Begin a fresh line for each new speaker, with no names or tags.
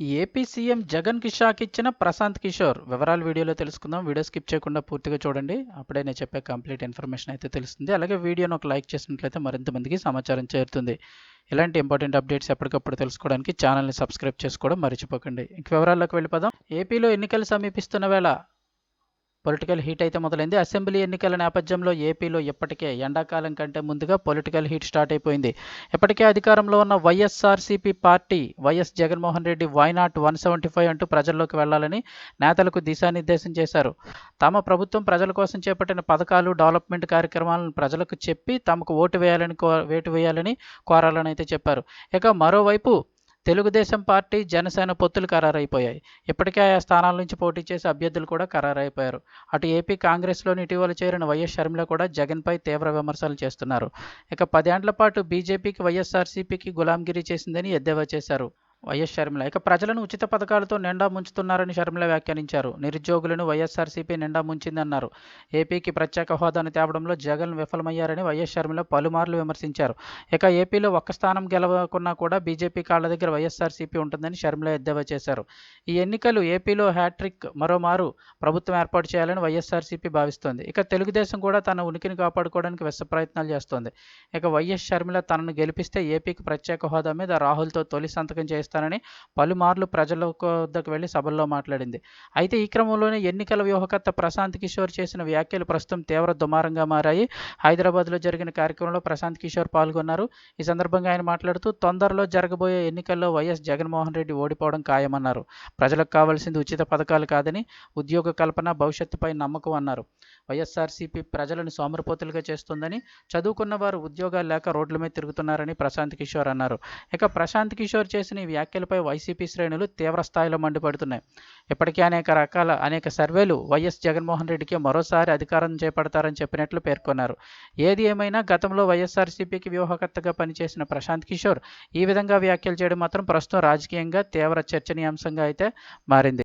AP CM Jagan shock ఇచ్చిన ప్రశాంత్ కిషోర్ వివరాలు వీడియోలో తెలుసుకుందాం. వీడియో స్కిప్ చేయకుండా పూర్తిగా చూడండి. అప్పుడే నేను చెప్పే కంప్లీట్ ఇన్ఫర్మేషన్ అయితే తెలుస్తుంది. అలాగే వీడియోను ఒక లైక్ చేసినట్లయితే మరింత మందికి సమాచారం చేరుతుంది. ఇలాంటి ఇంపార్టెంట్ అప్డేట్స్ ఎప్పటికప్పుడు తెలుసుకోవడానికి ఛానల్ని సబ్స్క్రైబ్ చేసుకోవడం మర్చిపోకండి. ఇంక వివరాల్లోకి వెళ్ళిపోదాం. ఏపీలో ఎన్నికలు సమీపిస్తున్న వేళ పొలిటికల్ హీట్ అయితే మొదలైంది. అసెంబ్లీ ఎన్నికల నేపథ్యంలో ఏపీలో ఇప్పటికే ఎండాకాలం కంటే ముందుగా పొలిటికల్ హీట్ స్టార్ట్ అయిపోయింది. ఇప్పటికే అధికారంలో ఉన్న YSRCP party YS Jaganmohan Reddy why not one seventy five అంటూ ప్రజల్లోకి వెళ్ళాలని నేతలకు దిశానిర్దేశం చేశారు. తమ ప్రభుత్వం ప్రజల కోసం చేపట్టిన పథకాలు డెవలప్మెంట్ కార్యక్రమాలను ప్రజలకు చెప్పి తమకు ఓటు వేయాలని కో ఓటు వేయాలని కోరాలని అయితే చెప్పారు. ఇక మరోవైపు తెలుగుదేశం పార్టీ జనసేన పొత్తులు ఖరారైపోయాయి. ఇప్పటికే ఆయా స్థానాల నుంచి పోటీ చేసే అభ్యర్థులు కూడా ఖరారైపోయారు. అటు ఏపీ కాంగ్రెస్లోని ఇటీవల చేరిన వైఎస్ షర్మిల కూడా జగన్పై తీవ్ర విమర్శలు చేస్తున్నారు. ఇక పదేండ్ల పాటు బీజేపీకి వైఎస్ఆర్సీపీకి గులాంగిరి చేసిందని ఎద్దేవా చేశారు. వైఎస్ షర్మిల. ఇక ప్రజలను ఉచిత పథకాలతో నిండా ముంచుతున్నారని షర్మిల వ్యాఖ్యానించారు. నిరుద్యోగులను వైఎస్ఆర్సీపీ నిండా ముంచిందన్నారు. ఏపీకి ప్రత్యేక హోదాను తేవడంలో జగన్ విఫలమయ్యారని వైఎస్ షర్మిల పలుమార్లు విమర్శించారు. ఇక ఏపీలో ఒక్క స్థానం గెలవకున్నా కూడా బీజేపీ కాళ్ళ దగ్గర వైఎస్ఆర్సీపీ ఉంటుందని షర్మిల ఎద్దేవా చేశారు. ఈ ఎన్నికలు ఏపీలో హ్యాట్రిక్ మరోమారు ప్రభుత్వం ఏర్పాటు చేయాలని వైఎస్ఆర్సీపీ భావిస్తోంది. ఇక తెలుగుదేశం కూడా తన ఉనికిని కాపాడుకోవడానికి విశ్వ ప్రయత్నాలు చేస్తోంది. ఇక వైఎస్ షర్మిల తనను గెలిపిస్తే ఏపీకి ప్రత్యేక హోదా మీద రాహుల్తో తొలి సంతకం చేస్తానని పలుమార్లు ప్రజల వద్దకు వెళ్ళి సభల్లో మాట్లాడింది. అయితే ఈ క్రమంలోనే ఎన్నికల వ్యూహకర్త ప్రశాంత్ కిషోర్ చేసిన వ్యాఖ్యలు ప్రస్తుతం తీవ్ర దుమారంగా మారాయి. హైదరాబాద్లో జరిగిన కార్యక్రమంలో ప్రశాంత్ కిషోర్ పాల్గొన్నారు. ఈ సందర్భంగా ఆయన మాట్లాడుతూ తొందరలో జరగబోయే ఎన్నికల్లో వైఎస్ జగన్మోహన్ రెడ్డి ఓడిపోవడం ఖాయమన్నారు. ప్రజలకు కావాల్సింది ఉచిత పథకాలు కాదని ఉద్యోగ కల్పన భవిష్యత్తుపై నమ్మకం అన్నారు. వైఎస్ఆర్సీపీ ప్రజలను సోమరిపోతులుగా చేస్తుందని చదువుకున్న వారు ఉద్యోగాలు లేక రోడ్ల మీద తిరుగుతున్నారని ప్రశాంత్ కిషోర్ అన్నారు. ఇక ప్రశాంత్ కిషోర్ చేసిన ఈ వ్యాఖ్యలపై వైసీపీ శ్రేణులు తీవ్ర స్థాయిలో మండిపడుతున్నాయి. ఇప్పటికే అనేక రకాల అనేక సర్వేలు వైఎస్ జగన్మోహన్ రెడ్డికి మరోసారి అధికారం చేపడతారని చెప్పినట్లు పేర్కొన్నారు. ఏది ఏమైనా గతంలో వైఎస్ఆర్సీపీకి వ్యూహకర్తగా పనిచేసిన ప్రశాంత్ కిషోర్ ఈ విధంగా వ్యాఖ్యలు చేయడం మాత్రం ప్రస్తుతం రాజకీయంగా తీవ్ర చర్చనీయాంశంగా అయితే మారింది.